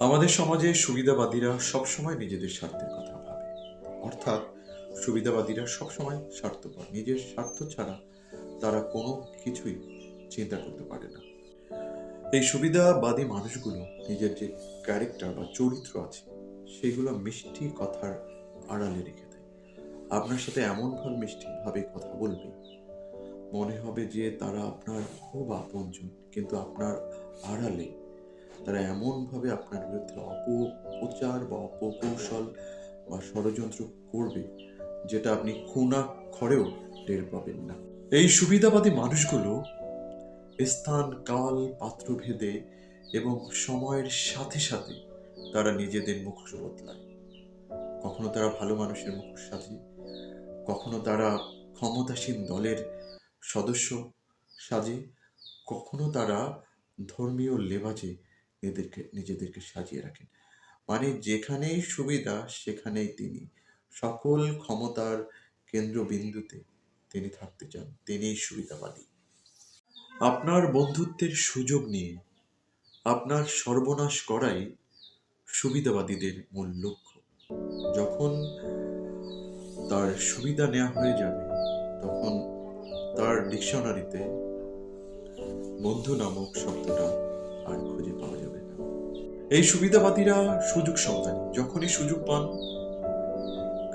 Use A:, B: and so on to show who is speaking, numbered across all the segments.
A: আমাদের সমাজে সুবিধাবাদীরা সবসময় নিজেদের স্বার্থের কথা ভাবে। অর্থাৎ সুবিধাবাদীরা সবসময় স্বার্থপর। নিজের স্বার্থ ছাড়া তারা কোনো কিছুই চিন্তা করতে পারে না। এই সুবিধাবাদী মানুষগুলো নিজের যে ক্যারেক্টার বা চরিত্র আছে, সেগুলো মিষ্টি কথার আড়ালে রেখে দেয়। আপনার সাথে এমনভাবে মিষ্টিভাবে কথা বলবে, মনে হবে যে তারা আপনার খুব আপনজন, কিন্তু আপনার আড়ালে তারা এমনভাবে আপনার বিরুদ্ধে অপপ্রচার বা অপকৌশল বা ষড়যন্ত্র করবে, যেটা আপনি খুনা খুনাক্ষরেও টের পাবেন না। এই সুবিধাবাদী মানুষগুলো স্থান, কাল পাত্র ভেদে এবং সময়ের সাথে সাথে তারা নিজেদের মুখোশ বদলায়। কখনো তারা ভালো মানুষের মুখোশ সাজে কখনো তারা ক্ষমতাসীন দলের সদস্য সাজে, কখনো তারা ধর্মীয় লেবাজে নিজেদেরকে নিজেদেরকে সাজিয়ে রাখেন। মানে যেখানেই সুবিধা, সেখানেই তিনি। সকল ক্ষমতার কেন্দ্রবিন্দুতে তিনি থাকতে চান। তিনিই সুবিধাবাদী। আপনার বন্ধুত্বের সুযোগ নিয়ে, আপনার সর্বনাশ করাই সুবিধাবাদীদের মূল লক্ষ্য। যখন তার সুবিধা নেওয়া হয়ে যাবে, তখন তার ডিকশনারিতে বন্ধু নামক শব্দটা আর খুঁজে পাওয়া যাবে না। এই সুবিধাবাদীরা সুযোগ সন্ধানী, যখনই সুযোগ পান,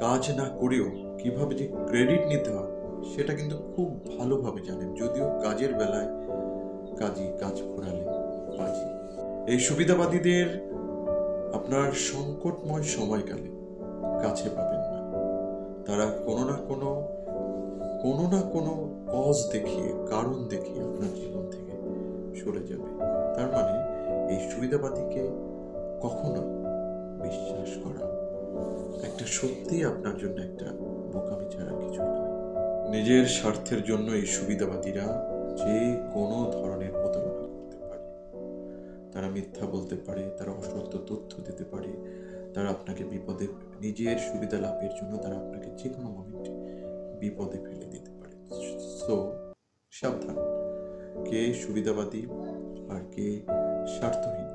A: কাজ না করেও কীভাবে যে ক্রেডিট নিতে হয়, সেটা কিন্তু খুব ভালোভাবে জানেন, যদিও কাজের বেলায় কাজই কাজ ফুরালে বাজি। এই সুবিধাবাদীদের আপনার সংকটময় সময়কালে কাছে পাবেন না। তারা কোনো না কোনো কোনো না কোনো কজ দেখিয়ে, কারণ দেখিয়ে আপনার জীবন থেকে সরে যাবে। সুবিধাবাদীকে কখনো বিশ্বাস করা একটা সত্যি আপনার জন্য একটা বোকামি ছাড়া কিছুই নয়। নিজের স্বার্থের জন্য এই সুবিধাবাদীরা যে কোনো ধরনের প্রতারণা করতে পারে। তারা মিথ্যা বলতে পারে, তারা অসত্য তথ্য দিতে পারে, তারা আপনাকে বিপদে, নিজের সুবিধা লাভের জন্য তারা আপনাকে যে কোনো মোমেন্টে বিপদে ফেলে দিতে পারে। সো সাবধান। কে সুবিধাবাদী আর কে স্বার্থহীন?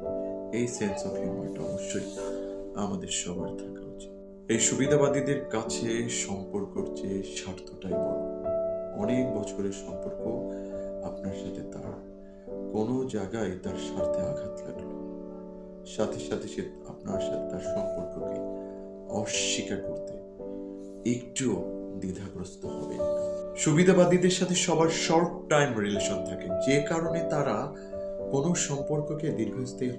A: এই সেন্স অফ হিউমারটা অবশ্যই আমাদের সবার থাকা উচিত। এই সুবিধাবাদীদের কাছে সম্পর্কর চেয়ে স্বার্থটাই বড়। অনেক বছরের সম্পর্ক আপনার সাথে তার। কোনো জায়গায় তার স্বার্থে আঘাত লাগল। সাথে সাথে সে আপনার সাথে তার সম্পর্ককে অস্বীকার করতে একটুও দ্বিধাগ্রস্ত হবে সুবিধাবাদীদের সাথে সবার শর্ট টাইম রিলেশন থাকে। যে কারণে তারা কোনো সম্পর্ককে দীর্ঘস্থায়ী